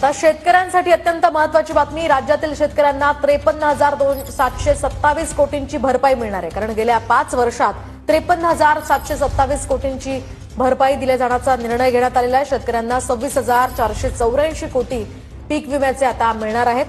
आता शेतकऱ्यांसाठी अत्यंत महत्वाची बातमी राज्यातील शेतकऱ्यांना त्रेपन्न हजार दोन सातशे सत्तावीस कोटींची भरपाई मिळणार आहे. कारण गेल्या पाच वर्षात त्रेपन्न हजार सातशे सत्तावीस कोटींची भरपाई दिल्या जाण्याचा निर्णय घेण्यात आलेला आहे. शेतकऱ्यांना सव्वीस हजार चारशे चौऱ्याऐंशी कोटी पीक विम्याचे आता मिळणार आहेत.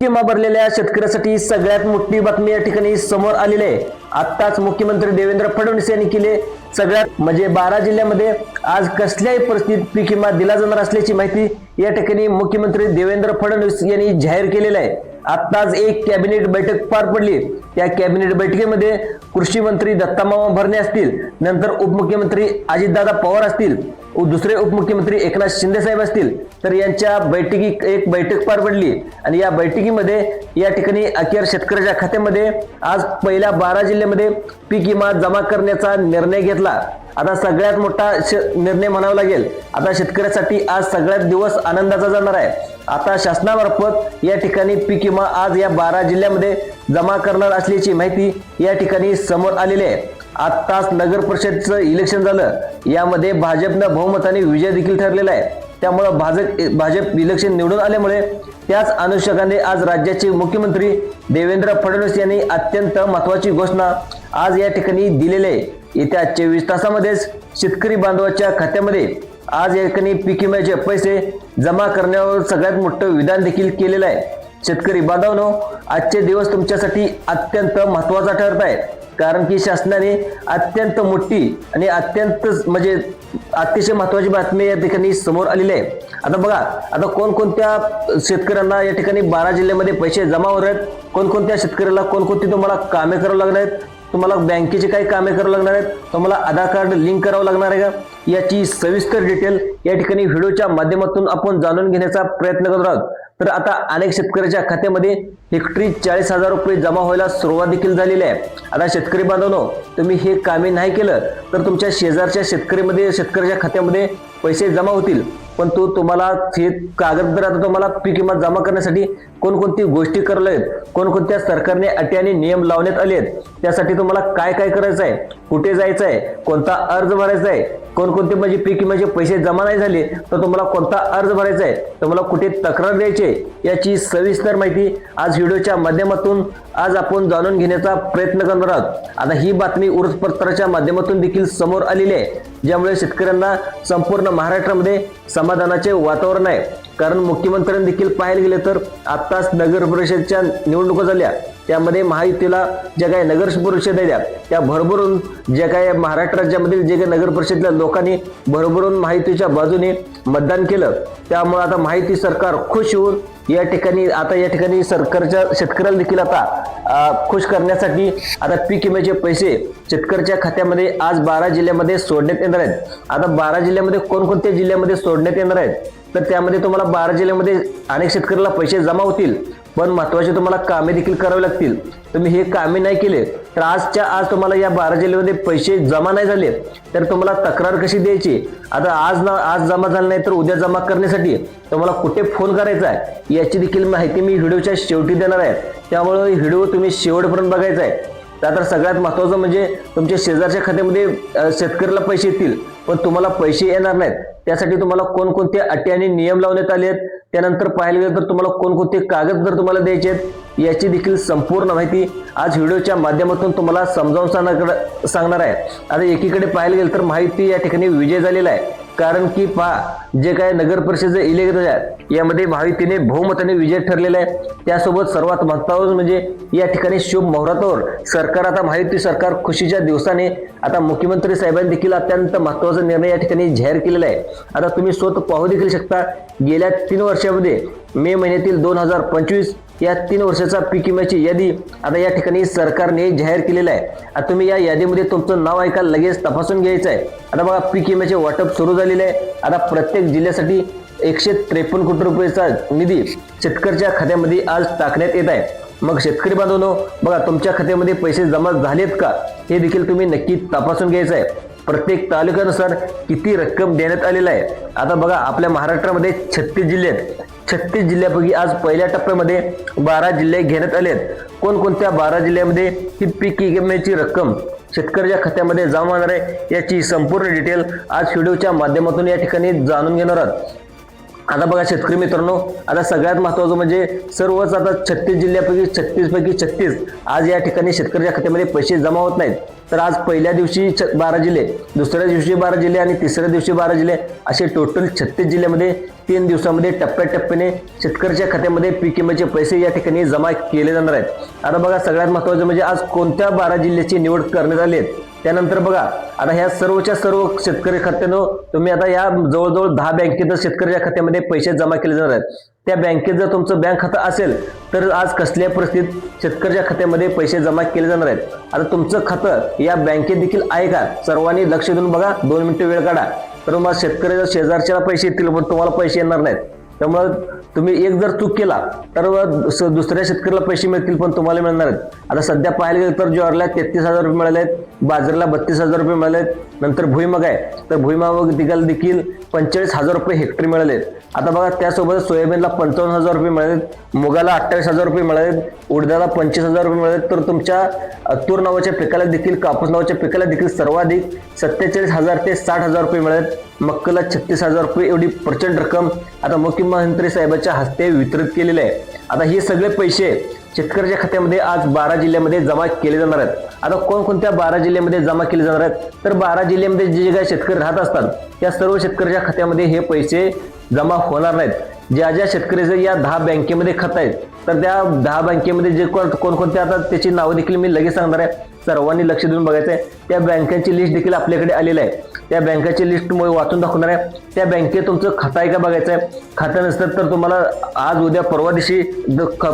विमा भरलेल्या शेतकऱ्यासाठी सगळ्यात मोठी बातमी या ठिकाणी समोर आलेली आहे. आत्ताच मुख्यमंत्री देवेंद्र फडणवीस यांनी केले सगळ्यात म्हणजे बारा जिल्ह्यामध्ये आज कसल्याही परिस्थितीत पीक विमा दिला जाणार असल्याची माहिती या ठिकाणी मुख्यमंत्री देवेंद्र फडणवीस यांनी जाहीर केलेलं आहे. आत्ताच एक कॅबिनेट बैठक पार पडली. त्या कॅबिनेट बैठकीमध्ये कृषी मंत्री दत्तामामा भरणे असतील नंतर उपमुख्यमंत्री अजितदादा पवार असतील दुसरे उपमुख्यमंत्री एकनाथ शिंदे साहेब असतील तर यांच्या बैठकी एक बैठक पार पडली. आणि या बैठकीमध्ये या ठिकाणी अखेर शेतकऱ्याच्या खात्यामध्ये आज पहिल्या बारा जिल्ह्यामध्ये पीक विमा जमा करण्याचा निर्णय घेतला. आता सगळ्यात मोठा श- निर्णय म्हणावा लागेल. आता शेतकऱ्यासाठी आज सगळ्यात दिवस आनंदाचा जाणार आहे. आता शासनामार्फत या ठिकाणी पीक विमा आज या बारा जिल्ह्यामध्ये जमा करणार असल्याची माहिती या ठिकाणी समोर आलेली आहे. आत्ताच नगर परिषदचं इलेक्शन झालं. यामध्ये भाजपनं बहुमताने विजय देखील ठरलेला आहे. त्यामुळं भाजप भाजप इलेक्शन निवडून आल्यामुळे त्याच अनुषंगाने आज राज्याचे मुख्यमंत्री देवेंद्र फडणवीस यांनी अत्यंत महत्वाची घोषणा आज या ठिकाणी दिलेली आहे. येत्या चोवीस तासामध्येच शेतकरी बांधवाच्या खात्यामध्ये आज या ठिकाणी पीक विम्याचे पैसे जमा करण्यावर सगळ्यात मोठं विधान देखील केलेलं आहे. शेतकरी बांधवांनो आजचे दिवस तुमच्यासाठी अत्यंत महत्त्वाचा ठरत आहे कारण की शासनाने अत्यंत मोठी आणि अत्यंत म्हणजे अतिशय महत्वाची बातमी या ठिकाणी समोर आलेली आहे. आता बघा आता कोणकोणत्या शेतकऱ्यांना या ठिकाणी बारा जिल्ह्यामध्ये पैसे जमा होत आहेत? कोणकोणत्या शेतकऱ्याला कोणकोणती तुम्हाला कामे करावं लागणार आहेत? तुम्हाला बँकेची काही कामे करावं लागणार आहेत? तुम्हाला आधार कार्ड लिंक करावं लागणार आहे का? याची सविस्तर डिटेल या ठिकाणी व्हिडिओच्या माध्यमातून आपण जाणून घेण्याचा प्रयत्न करत आहोत. तर आता अनेक शेतकऱ्याच्या खात्यामध्ये हेक्टरी चाळीस हजार रुपये जमा व्हायला सुरुवात देखील झालेली आहे. आता शेतकरी बांधवनो तुम्ही हे कामे नाही केलं तर तुमच्या शेजारच्या शेतकरीमध्ये शेतकऱ्याच्या खात्यामध्ये पैसे जमा होतील. पण तो तुम्हाला हे कागदपत्र आता तुम्हाला पीक विमा जमा करण्यासाठी कोणकोणती गोष्टी करायला आहेत कोणकोणत्या सरकारने अटी आणि नियम लावण्यात आले आहेत त्यासाठी तुम्हाला काय काय करायचं आहे कुठे जायचं आहे कोणता अर्ज भरायचा आहे कोणकोणते म्हणजे पीक विम्याचे पैसे जमा नाही झाले तर तुम्हाला कोणता अर्ज भरायचा आहे? तुम्हाला कुठे तक्रार द्यायची आहे? याची सविस्तर माहिती आज व्हिडिओच्या माध्यमातून आज आपण जाणून घेण्याचा प्रयत्न करणार आहोत. आता ही बातमी वृत्तपत्राच्या माध्यमातून देखील समोर आलेली आहे ज्यामुळे शेतकऱ्यांना संपूर्ण महाराष्ट्रामध्ये समाधानाचे वातावरण आहे. कारण मुख्यमंत्र्यांनी देखील पाहायला गेले तर आत्ताच नगर परिषदच्या निवडणुका झाल्या. त्यामध्ये महायुतीला ज्या काही नगर परिषद आहेत त्या भरभरून ज्या काही महाराष्ट्र राज्यामधील जे काही नगर परिषदेच्या लोकांनी भरभरून महायुतीच्या बाजूने मतदान केलं. त्यामुळे आता महायुती सरकार खुश होऊन या ठिकाणी आता या ठिकाणी सरकारच्या शेतकऱ्याला देखील आता खुश करण्यासाठी आता पीक विम्याचे पैसे शेतकऱ्याच्या खात्यामध्ये आज बारा जिल्ह्यामध्ये सोडण्यात येणार आहेत. आता बारा जिल्ह्यामध्ये कोणकोणत्या जिल्ह्यामध्ये सोडण्यात येणार आहेत? तर त्यामध्ये तुम्हाला बारा जिल्ह्यामध्ये अनेक शेतकऱ्याला पैसे जमा होतील पण महत्त्वाचे तुम्हाला कामे देखील करावे लागतील. तुम्ही हे कामे नाही केले तर आजच्या आज तुम्हाला या बारा जिल्ह्यामध्ये पैसे जमा नाही झाले तर तुम्हाला तक्रार कशी द्यायची? आता आज ना आज जमा झालं नाही तर उद्या जमा करण्यासाठी तुम्हाला कुठे फोन करायचा आहे? याची देखील माहिती मी व्हिडिओच्या शेवटी देणार आहे. त्यामुळे व्हिडिओ तुम्ही शेवटपर्यंत बघायचा आहे. त्यानंतर सगळ्यात महत्वाचं म्हणजे तुमच्या शेजारच्या खात्यामध्ये शेतकऱ्याला पैसे येतील पण तुम्हाला पैसे येणार नाहीत. त्यासाठी तुम्हाला कोणकोणते अटी आणि नियम लावण्यात आले आहेत? त्यानंतर पाहायला गेलं तर तुम्हाला कोणकोणते कागद जर तुम्हाला द्यायचे आहेत याची देखील संपूर्ण माहिती आज व्हिडिओच्या माध्यमातून तुम्हाला समजावून सांगणार सांगणार आहे. आता एकीकडे पाहायला गेलं तर माहिती या ठिकाणी विजय झालेला आहे. कारण की पहा जे काय नगर परिषद इलेक्शन आहे यामध्ये महायुतीने बहुमताने विजय ठरलेला आहे. त्यासोबत सर्वात महत्वाचं म्हणजे या ठिकाणी शुभ मुहूर्तावर सरकार आता महायुती सरकार खुशीच्या दिवसाने आता मुख्यमंत्री साहेबांनी देखील अत्यंत महत्त्वाचा निर्णय या ठिकाणी जाहीर केलेला आहे. आता तुम्ही स्वतः पाहू देखील शकता गेल्या तीन वर्षामध्ये मे महिन्यातील दोन हजार पंचवीस या तीन वर्षाचा पीक विम्याची यादी आता या ठिकाणी सरकारने जाहीर केलेलं आहे. आता तुम्ही या यादीमध्ये तुमचं नाव ऐका लगेच तपासून घ्यायचं आहे आता बघा पीक विम्याचे वाटप सुरू झालेले आहे. आता प्रत्येक जिल्ह्यासाठी एकशे त्रेपन्न कोटी रुपयेचा निधी शेतकऱ्याच्या खात्यामध्ये आज टाकण्यात येत आहे. मग शेतकरी बांधवनो बघा तुमच्या खात्यामध्ये पैसे जमा झालेत का? हे देखील तुम्ही नक्की तपासून घ्यायचं आहे प्रत्येक तालुक्यानुसार किती रक्कम देण्यात आलेला आहे. आता बघा आपल्या महाराष्ट्रामध्ये छत्तीस जिल्हे आहेत. छत्तीस जिल्ह्यापैकी आज पहिल्या टप्प्यामध्ये बारा जिल्हे घेण्यात आले आहेत कोणकोणत्या बारा जिल्ह्यामध्ये ही पीक विम्याची रक्कम शेतकऱ्याच्या खात्यामध्ये जमा होणार आहे याची संपूर्ण डिटेल आज व्हिडिओच्या माध्यमातून या ठिकाणी जाणून घेणार आहोत. आता बघा शेतकरी मित्रांनो आता सगळ्यात महत्वाचं म्हणजे सर्वच आता छत्तीस जिल्ह्यापैकी छत्तीस पैकी छत्तीस आज या ठिकाणी शेतकऱ्याच्या खात्यामध्ये पैसे जमा होत नाहीत. तर आज पहिल्या दिवशी छ- बारा जिल्हे दुसऱ्या दिवशी बारा जिल्हे आणि तिसऱ्या दिवशी बारा जिल्हे असे टोटल छत्तीस जिल्ह्यामध्ये तीन दिवसामध्ये टप्प्याटप्प्याने शेतकऱ्याच्या खात्यामध्ये पीक विम्याचे पैसे या ठिकाणी जमा केले जाणार आहेत. आता बघा सगळ्यात महत्वाचं म्हणजे आज कोणत्या बारा जिल्ह्याची निवड करण्यात आली आहे? त्यानंतर बघा आता ह्या सर्वच्या सर्व शेतकरी खात्यानं तुम्ही आता या जवळजवळ दहा बँकेत शेतकऱ्याच्या खात्यामध्ये पैसे जमा केले जाणार आहेत. त्या बँकेत जर तुमचं बँक खातं असेल तर आज कसल्या परिस्थितीत शेतकऱ्याच्या खात्यामध्ये पैसे जमा केले जाणार आहेत? आता तुमचं खातं या बँकेत देखील आहे का? सर्वांनी लक्ष देऊन बघा दोन मिनिटं वेळ काढा. तर मग शेतकऱ्याच्या शेजारच्याला पैसे येतील पण तुम्हाला पैसे येणार नाहीत. त्यामुळं तुम्ही एक जर चूक केला तर दुसऱ्या शेतकऱ्याला पैसे मिळतील पण तुम्हाला मिळणार आहेत आता सध्या पाहायला गेलं तर ज्वारला तेहतीस हजार रुपये मिळाले आहेत बाजरीला बत्तीस हजार रुपये मिळाले नंतर भुईमग आहे. तर भुईमग दिगाल देखील पंचेचाळीस हजार रुपये हेक्टरी मिळाले आता बघा त्यासोबत सोयाबीनला पंचावन्न हजार रुपये मिळाले मुगाला अठ्ठावीस हजार रुपये मिळाले उडदाला पंचवीस हजार रुपये मिळाले तर तुमच्या तूर नावाच्या पिकाला देखील कापूस नावाच्या पिकाला देखील सर्वाधिक सत्तेचाळीस हजार ते साठ हजार रुपये मिळाले मक्कला छत्तीस हजार रुपये एवढी प्रचंड रक्कम आता मुख्यमंत्री साहेबांच्या हस्ते वितरित केलेले आहे. आता हे सगळे पैसे शेतकऱ्याच्या खात्यामध्ये आज बारा जिल्ह्यामध्ये जमा केले जाणार आहेत. आता कोणकोणत्या बारा जिल्ह्यामध्ये जमा केले जाणार आहेत? तर बारा जिल्ह्यामध्ये जे जे काही शेतकरी राहत असतात त्या सर्व शेतकऱ्याच्या खात्यामध्ये हे पैसे जमा होणार नाहीत. ज्या ज्या शेतकऱ्याचं या दहा बँकेमध्ये खात आहेत तर त्या दहा बँकेमध्ये जे कोण कोणकोणत्या आता त्याची नावं देखील मी लगेच सांगणार आहे. सर्वांनी लक्ष देऊन बघायचं आहे त्या बँकांची लिस्ट देखील आपल्याकडे आलेली आहे. त्या बँकाची लिस्ट वाचून दाखवणार आहे. त्या बँकेत तुमचं खातं आहे का बघायचं आहे? खातं नसतं तर तुम्हाला आज उद्या परवा दिवशी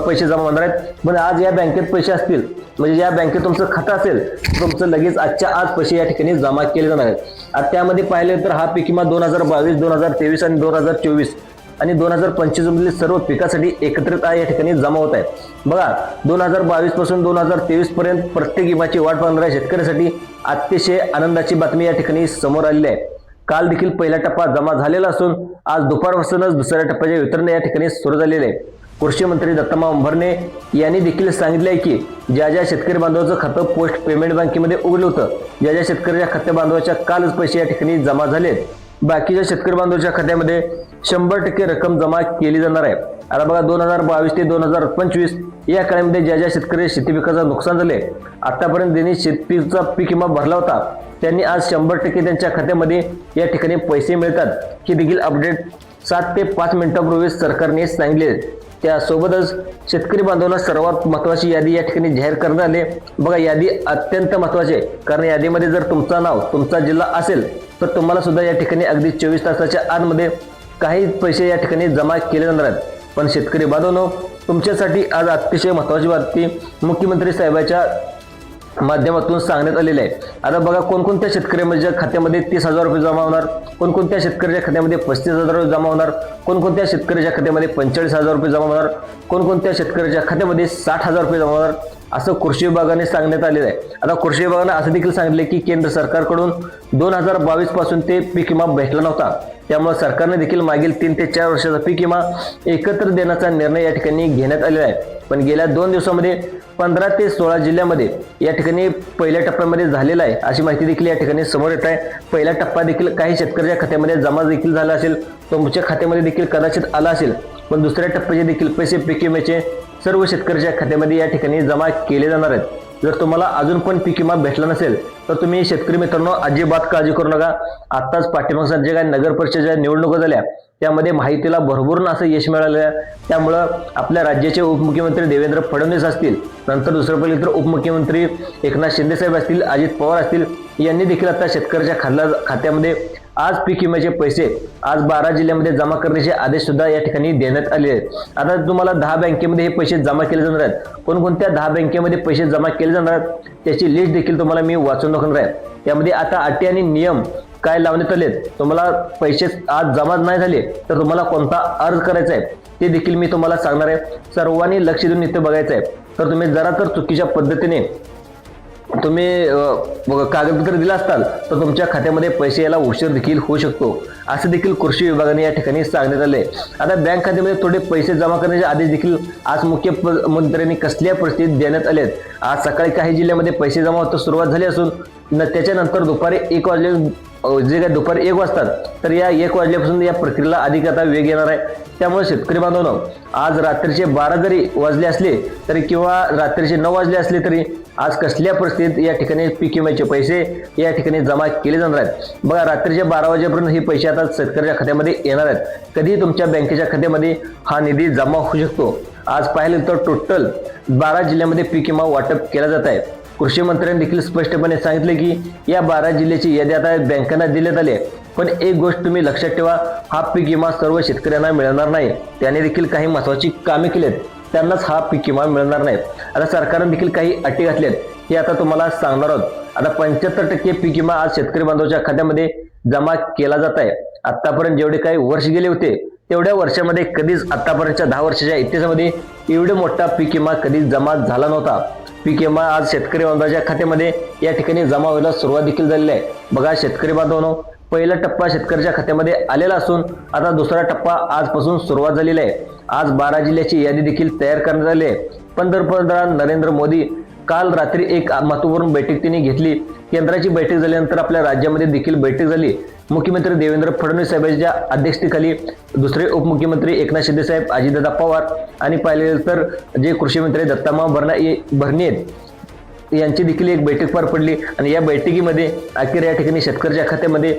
पैसे जमा होणार आहेत. पण आज या बँकेत पैसे असतील म्हणजे या बँकेत तुमचं खातं असेल तर तुमचं लगेच आजच्या आज पैसे या ठिकाणी जमा केले जाणार आहेत. आता त्यामध्ये पाहिले तर हा पीक दोन हजार बावीस दोन हजार तेवीस आणि दोन हजार चोवीस आणि दोन हजार पंचवीस मधील सर्व पिकासाठी एकत्रित या ठिकाणी जमा होत आहे बघा दोन हजार बावीसपासून दोन हजार तेवीस पर्यंत प्रत्येक विमाची वाट पाहणाऱ्या शेतकऱ्यासाठी अतिशय आनंदाची बातमी या ठिकाणी समोर आलेली आहे. काल देखील पहिला टप्पा जमा झालेला असून आज दुपारपासूनच दुसऱ्या टप्प्याचे वितरण या ठिकाणी सुरू झालेले आहे. कृषी मंत्री दत्तमा अंभरणे यांनी देखील सांगितले आहे की ज्या ज्या शेतकरी बांधवाचं खातं पोस्ट पेमेंट बँकेमध्ये उघडलं होतं ज्या ज्या शेतकऱ्याच्या खाते बांधवाच्या कालच पैसे या ठिकाणी जमा झालेत. बाकीच्या शेतकरी बांधवांच्या खात्यामध्ये शंभर टक्के रक्कम जमा केली जाणार आहे. आता बघा दोन हजार बावीस ते दोन हजार पंचवीस या काळामध्ये ज्या ज्या शेतकरी शेती पिकाचं नुकसान झाले आतापर्यंत ज्यांनी शेतीचा पीक विमा भरला होता त्यांनी आज शंभर टक्के त्यांच्या खात्यामध्ये या ठिकाणी पैसे मिळतात. ही देखील अपडेट सात ते पाच मिनिटांपूर्वी सरकारने सांगितले. त्यासोबतच शेतकरी बांधवांना सर्वात महत्वाची यादी या ठिकाणी जाहीर करण्यात आली. बघा यादी अत्यंत महत्वाची आहे. कारण यादीमध्ये जर तुमचं नाव तुमचा जिल्हा असेल तर तुम्हाला सुद्धा या ठिकाणी अगदी चोवीस तासाच्या आतमध्ये काही पैसे या ठिकाणी जमा केले जाणार आहेत. पण शेतकरी बांधवांनो तुमच्यासाठी आज अतिशय महत्वाची बातमी मुख्यमंत्री साहेबाच्या माध्यमातून सांगण्यात आलेले आहे. आता बघा कोणकोणत्या शेतकऱ्यांच्या खात्यामध्ये तीस हजार रुपये जमा होणार? कोणकोणत्या शेतकऱ्याच्या खात्यामध्ये पस्तीस हजार रुपये जमा होणार? कोणकोणत्या शेतकऱ्याच्या खात्यामध्ये पंचेचाळीस हजार रुपये जमा होणार? कोणकोणत्या शेतकऱ्याच्या खात्यामध्ये साठ हजार रुपये जमा होणार? असं कृषी विभागाने सांगण्यात आलेलं आहे. आता कृषी विभागाने असं देखील सांगितले की केंद्र सरकारकडून दोन हजार बावीसपासून ते पीक विमा भेटला नव्हता. त्यामुळे सरकारने देखील मागील तीन ते चार वर्षाचा पीक विमा एकत्र देण्याचा निर्णय या ठिकाणी घेण्यात आलेला आहे. पण गेल्या दोन दिवसामध्ये पंधरा ते सोळा जिल्ह्यामध्ये या ठिकाणी पहिल्या टप्प्यामध्ये झालेला आहे. अशी माहिती देखील या ठिकाणी समोर येत आहे. पहिला टप्पा देखील काही शेतकऱ्याच्या खात्यामध्ये जमा देखील झाला असेल. तुमच्या खात्यामध्ये देखील कदाचित आला असेल. पण दुसऱ्या टप्प्याचे देखील पैसे पीक विम्याचे सर्व शेतकऱ्याच्या खात्यामध्ये या ठिकाणी जमा केले जाणार आहेत. जर तुम्हाला अजून पण पीक विमा भेटला नसेल तर तुम्ही शेतकरी मित्रांनो अजिबात काळजी करू नका. आत्ताच पाठीमागच्या जे काही नगर परिषदेच्या निवडणुका झाल्या त्यामध्ये माहितीला भरभरून असं यश मिळालं आहे. त्यामुळं आपल्या राज्याचे उपमुख्यमंत्री देवेंद्र फडणवीस असतील नंतर दुसरं पहिले तर उपमुख्यमंत्री एकनाथ शिंदेसाहेब असतील अजित पवार असतील यांनी देखील आता शेतकऱ्याच्या खाल्ला खात्यामध्ये आज पीक विम्याचे पैसे आज बारा जिल्ह्यामध्ये जमा करण्याचे आदेश सुद्धा या ठिकाणी देण्यात आले आहेत. आता तुम्हाला दहा बँकेमध्ये हे पैसे जमा केले जाणार आहेत. कोणकोणत्या दहा बँकेमध्ये पैसे जमा केले जाणार आहेत त्याची लिस्ट देखील तुम्हाला मी वाचून दाखवणार आहे. त्यामध्ये आता अटी आणि नियम काय लावण्यात आलेत तुम्हाला पैसे आज जमा नाही झाले तर तुम्हाला कोणता अर्ज करायचा आहे ते देखील मी तुम्हाला सांगणार आहे. सर्वांनी लक्ष देऊन इथे बघायचं आहे. तर तुम्ही जरा तर चुकीच्या पद्धतीने तुम्ही कागदपत्र दिलं असताल तर तुमच्या खात्यामध्ये पैसे यायला उशीर देखील होऊ शकतो. असं देखील कृषी विभागाने या ठिकाणी सांगण्यात आले आता बँक खात्यामध्ये थोडे पैसे जमा करण्याचे आदेश देखील आज मुख्यमंत्र्यांनी कसल्या परिस्थितीत देण्यात आले आज सकाळी काही जिल्ह्यामध्ये पैसे जमा होता सुरुवात झाली असून न त्याच्यानंतर दुपारी एक वाजले जे काय दुपारी एक वाजतात तर या एक वाजल्यापासून या प्रक्रियेला अधिक आता वेग येणार आहे. त्यामुळे शेतकरी बांधवांनो आज रात्रीचे बारा जरी वाजले असले तरी किंवा रात्रीचे नऊ वाजले असले तरी आज कसल्या परिस्थितीत या ठिकाणी पीक विम्याचे पैसे या ठिकाणी जमा केले जाणार आहेत? बघा रात्रीच्या बारा वाजेपर्यंत हे पैसे आता शेतकऱ्याच्या खात्यामध्ये येणार आहेत. कधी तुमच्या बँकेच्या खात्यामध्ये हा निधी जमा होऊ शकतो. आज पाहिलं तर टोटल बारा जिल्ह्यामध्ये पीक विमा वाटप केला जात आहे. कृषी मंत्र्यांनी देखील स्पष्टपणे सांगितले की या बारा जिल्ह्याची यादी आता बँकांना देण्यात आली आहे. पण एक गोष्ट तुम्ही लक्षात ठेवा हा पीक विमा सर्व शेतकऱ्यांना मिळणार नाही. त्याने देखील काही महत्वाची कामे केली आहेत. त्यांनाच हा पीक विमा मिळणार नाही. आता सरकारने देखील काही अटी घातल्या आहेत. हे आता तुम्हाला सांगणार आहोत. आता पंच्याहत्तर टक्के पीक विमा आज शेतकरी बांधवाच्या खात्यामध्ये जमा केला जात आहे. आतापर्यंत जेवढे काही वर्ष गेले होते तेवढ्या वर्षामध्ये कधीच आतापर्यंतच्या दहा वर्षाच्या इतिहासामध्ये एवढे मोठा पीक विमा कधीच जमा झाला नव्हता. पीक विमा आज शेतकरी बांधवाच्या खात्यामध्ये या ठिकाणी जमा व्हायला सुरुवात देखील झालेली आहे. बघा शेतकरी बांधवांनो पहिला टप्पा शेतकऱ्याच्या खात्यामध्ये आलेला असून आता दुसरा टप्पा आजपासून सुरुवात झालेला आहे. आज बारा जिल्ह्याची यादी देखील तयार करण्यात आली आहे. पंतप्रधान नरेंद्र मोदी काल रात्री एक महत्त्वपूर्ण बैठक त्यांनी घेतली. केंद्राची बैठक झाल्यानंतर आपल्या राज्यामध्ये देखील बैठक झाली. मुख्यमंत्री देवेंद्र फडणवीस साहेबांच्या अध्यक्षतेखाली दुसरे उपमुख्यमंत्री एकनाथ शिंदे साहेब अजितदादा पवार आणि पाहिले तर जे कृषी मंत्री दत्तामा भरणा भरणे आहेत. यांची देखील एक बैठक पार पडली. आणि या बैठकीमध्ये अखेर या ठिकाणी शेतकऱ्याच्या खात्यामध्ये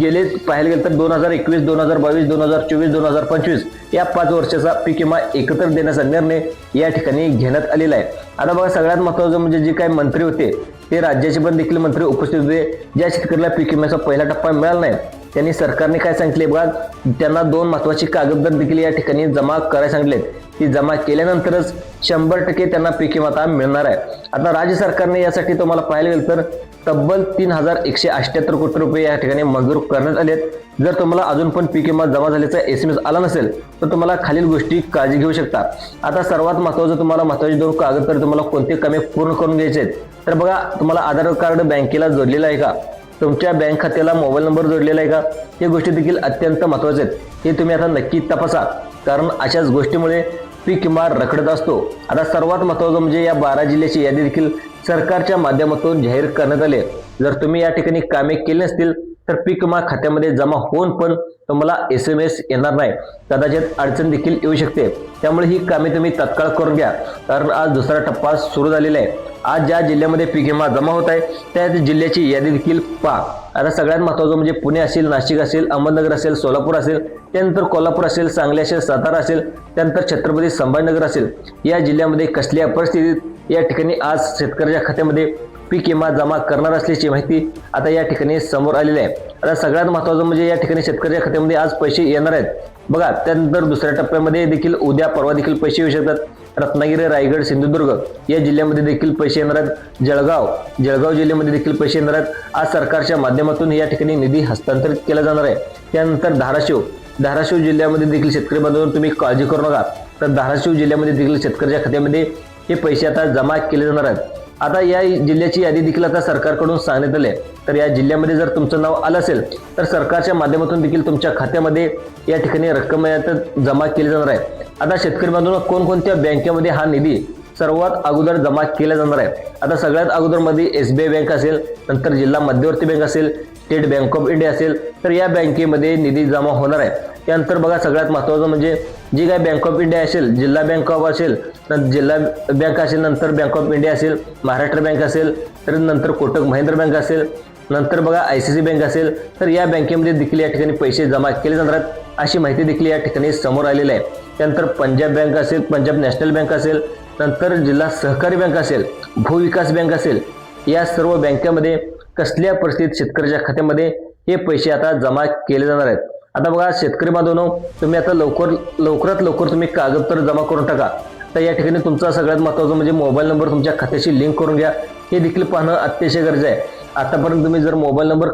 गेले पाहायला गेलं तर दोन हजार एकवीस दोन हजार बावीस दोन हजार चोवीस दोन हजार पंचवीस या पाच वर्षाचा पीक विमा एकत्र देण्याचा निर्णय या ठिकाणी घेण्यात आलेला आहे. आता बघा सगळ्यात महत्वाचं म्हणजे जे काही मंत्री होते ते राज्याचे पण देखील मंत्री उपस्थित होते. ज्या शेतकऱ्याला पीक विम्याचा पहिला टप्पा मिळाला नाही त्यांनी सरकारने काय सांगितले बघा त्यांना दोन महत्वाची कागदपत्र देखील या ठिकाणी जमा करायला सांगितलेत. ती जमा केल्यानंतरच शंभर टक्के त्यांना पीक विमा आता मिळणार आहे. आता राज्य सरकारने यासाठी तुम्हाला पाहायला गेलं तर तब्बल तीन हजार एकशे अठ्याहत्तर कोटी रुपये या ठिकाणी मंजूर करण्यात आले आहेत. जर तुम्हाला अजून पण पीक विमा जमा झाल्याचा एस एम एस आला नसेल तर तुम्हाला खालील गोष्टी काळजी घेऊ शकता. आता सर्वात महत्वाचं तुम्हाला महत्त्वाचे दोन कागदपत्र तुम्हाला कोणते कामे पूर्ण करून घ्यायचे आहेत? तर बघा तुम्हाला आधार कार्ड बँकेला जोडलेलं आहे का? तुमच्या बँक खात्याला मोबाईल नंबर जोडलेला आहे का? हे गोष्टी देखील अत्यंत महत्त्वाचे आहेत. हे तुम्ही आता नक्की तपासा. कारण अशाच गोष्टीमुळे पीक विमा रखडत असतो. आता सर्वात महत्वाचं म्हणजे या बारा जिल्ह्याची यादी देखील सरकारच्या माध्यमातून जाहीर करण्यात आली जर तुम्ही या ठिकाणी कामे केली नसतील तर पीक विमा खात्यामध्ये जमा होऊन पण तुम्हाला एस एम एस येणार नाही. कदाचित अडचण देखील येऊ शकते. त्यामुळे ही कामे तुम्ही तत्काळ करून घ्या. कारण आज दुसरा टप्पा सुरू झालेला आहे. आज ज्या जिल्ह्यामध्ये पीक विमा जमा होत आहे त्या जिल्ह्याची यादी देखील पहा. आता सगळ्यात महत्त्वाचं म्हणजे पुणे असेल नाशिक असेल अहमदनगर असेल सोलापूर असेल त्यानंतर कोल्हापूर असेल सांगली असेल सातारा असेल त्यानंतर छत्रपती संभाजीनगर असेल. या जिल्ह्यामध्ये कसल्या परिस्थितीत या ठिकाणी आज शेतकऱ्याच्या खात्यामध्ये पीक विमा जमा करणार असल्याची माहिती आता या ठिकाणी समोर आलेली आहे. आता सगळ्यात महत्त्वाचं म्हणजे या ठिकाणी शेतकऱ्याच्या खात्यामध्ये आज पैसे येणार आहेत. बघा त्यानंतर दुसऱ्या टप्प्यामध्ये देखील उद्या परवा देखील पैसे येऊ शकतात. रत्नागिरी रायगड सिंधुदुर्ग या जिल्ह्यामध्ये देखील पैसे येणार आहेत. जळगाव जळगाव जिल्ह्यामध्ये देखील पैसे येणार आहेत. आज सरकारच्या माध्यमातून या ठिकाणी निधी हस्तांतरित केला जाणार आहे. त्यानंतर धाराशिव धाराशिव जिल्ह्यामध्ये देखील शेतकरी बांधवांनो तुम्ही काळजी करू नका. तर धाराशिव जिल्ह्यामध्ये देखील शेतकऱ्याच्या खात्यामध्ये हे पैसे आता जमा केले जाणार आहेत. आता या जिल्ह्याची यादी देखील आता सरकारकडून सांगण्यात आली आहे. तर या जिल्ह्यामध्ये जर तुमचं नाव आलं असेल तर सरकारच्या माध्यमातून देखील तुमच्या खात्यामध्ये या ठिकाणी रक्कम यात जमा केली जाणार आहे. आता शेतकरी बांधवांना कोणकोणत्या बँकेमध्ये हा निधी सर्वात अगोदर जमा केला जाणार आहे? आता सगळ्यात अगोदरमध्ये एस बी आय बँक असेल नंतर जिल्हा मध्यवर्ती बँक असेल स्टेट बँक ऑफ इंडिया असेल तर या बँकेमध्ये निधी जमा होणार आहे. त्यानंतर बघा सगळ्यात महत्त्वाचं म्हणजे जी काय बँक ऑफ इंडिया असेल जिल्हा बँक ऑफ असेल नंतर जिल्हा बँक असेल नंतर बँक ऑफ इंडिया असेल महाराष्ट्र बँक असेल तर नंतर कोटक महिंद्रा बँक असेल नंतर बघा आय सी सी बँक असेल तर या बँकेमध्ये देखील या ठिकाणी पैसे जमा केले जाणार आहेत अशी माहिती देखील या ठिकाणी समोर आलेली आहे. त्यानंतर पंजाब बँक असेल पंजाब नॅशनल बँक असेल नंतर जिल्हा सहकारी बँक असेल भूविकास बँक असेल या सर्व बँकेमध्ये कसल्या परिस्थितीत शेतकऱ्याच्या खात्यामध्ये हे पैसे आता जमा केले जाणार आहेत? आता बघा शेतकरी बांधवनो तुम्ही आता लवकर लवकरात लवकर तुम्ही कागदपत्र जमा करून टाका. तर या ठिकाणी तुमचा सगळ्यात महत्त्वाचं म्हणजे मोबाईल नंबर तुमच्या खात्याशी लिंक करून घ्या. हे देखील पाहणं अतिशय गरजेचं आहे. आतापर्यंत तुम्ही जर मोबाईल नंबर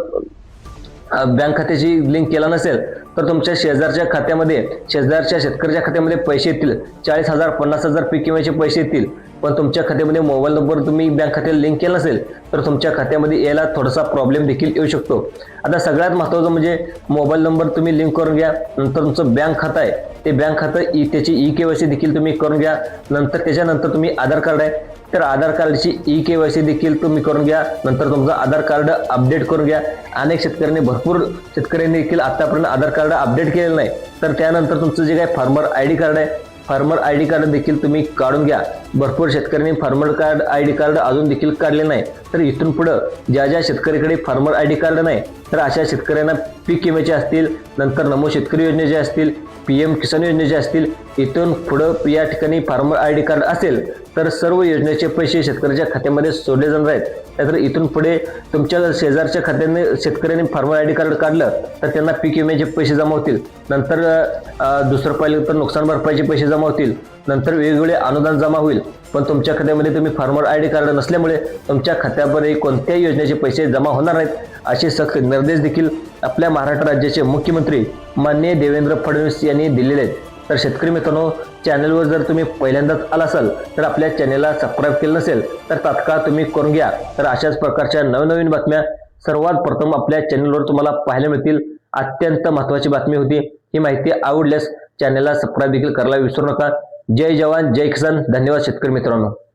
बँक खात्याची लिंक केला नसेल तर तुमच्या शेजारच्या खात्यामध्ये शेजारच्या शेतकऱ्याच्या खात्यामध्ये पैसे येतील. चाळीस हजार पन्नास हजार पीक विम्याचे पैसे येतील. पण तुमच्या खात्यामध्ये मोबाईल नंबर तुम्ही बँक खात्याला लिंक केला नसेल तर तुमच्या खात्यामध्ये यायला थोडासा प्रॉब्लेम देखील येऊ शकतो. आता सगळ्यात महत्त्वाचं म्हणजे मोबाईल नंबर तुम्ही लिंक करून घ्या नंतर तुमचं बँक खातं आहे. ते बँक खातं ई त्याची ई के वाय सी देखील तुम्ही करून घ्या. नंतर त्याच्यानंतर तुम्ही आधार कार्ड आहे. तर आधार कार्डची ई के वाय सी देखील तुम्ही करून घ्या. नंतर तुमचं आधार कार्ड अपडेट करून घ्या. अनेक शेतकऱ्यांनी भरपूर शेतकऱ्यांनी देखील आतापर्यंत आधार कार्ड अपडेट केलेलं नाही. तर त्यानंतर तुमचं जे काही फार्मर आय डी कार्ड आहे फार्मर आय डी कार्ड देखील तुम्ही काढून घ्या. भरपूर शेतकऱ्यांनी farmer card I D card अजून देखील काढले नाही. तर इथून पुढं ज्या ज्या शेतकऱ्याकडे फार्मर आय डी कार्ड नाही तर अशा शेतकऱ्यांना पीक विम्याचे असतील नंतर नमो शेतकरी योजनेचे असतील पी एम किसान योजनेचे असतील इथून पुढं या ठिकाणी फार्मर आय डी कार्ड असेल तर सर्व योजनेचे पैसे शेतकऱ्याच्या खात्यामध्ये सोडले जाणार आहेत. त्यानंतर इथून पुढे तुमच्या शेजारच्या खात्याने शेतकऱ्यांनी फार्मर आय डी कार्ड काढलं तर त्यांना पीक विम्याचे पैसे जमा होतील. नंतर दुसरं पाहिलं तर नुकसान भरपाईचे पैसे जमा होतील. नंतर वेगवेगळे अनुदान जमा होईल. पण तुमच्या खात्यामध्ये तुम्ही फार्मर आय डी कार्ड नसल्यामुळे तुमच्या खात्यामध्ये कोणत्याही योजनेचे पैसे जमा होणार नाहीत असे सक्त निर्देश देखील आपल्या महाराष्ट्र राज्याचे मुख्यमंत्री माननीय देवेंद्र फडणवीस यांनी दिलेले आहेत. तर शेतकरी मित्रांनो चॅनलवर जर तुम्ही पहिल्यांदाच आला असाल तर आपल्या चॅनलला सबस्क्राईब केलं नसेल तर तात्काळ तुम्ही करून घ्या. तर अशाच प्रकारच्या नवनवीन बातम्या सर्वात प्रथम आपल्या चॅनलवर तुम्हाला पाहायला मिळतील. अत्यंत महत्त्वाची बातमी होती. ही माहिती आवडल्यास चॅनलला सबस्क्राईब देखील करायला विसरू नका. जय जवान जय किसान. धन्यवाद शेतकरी मित्रांनो.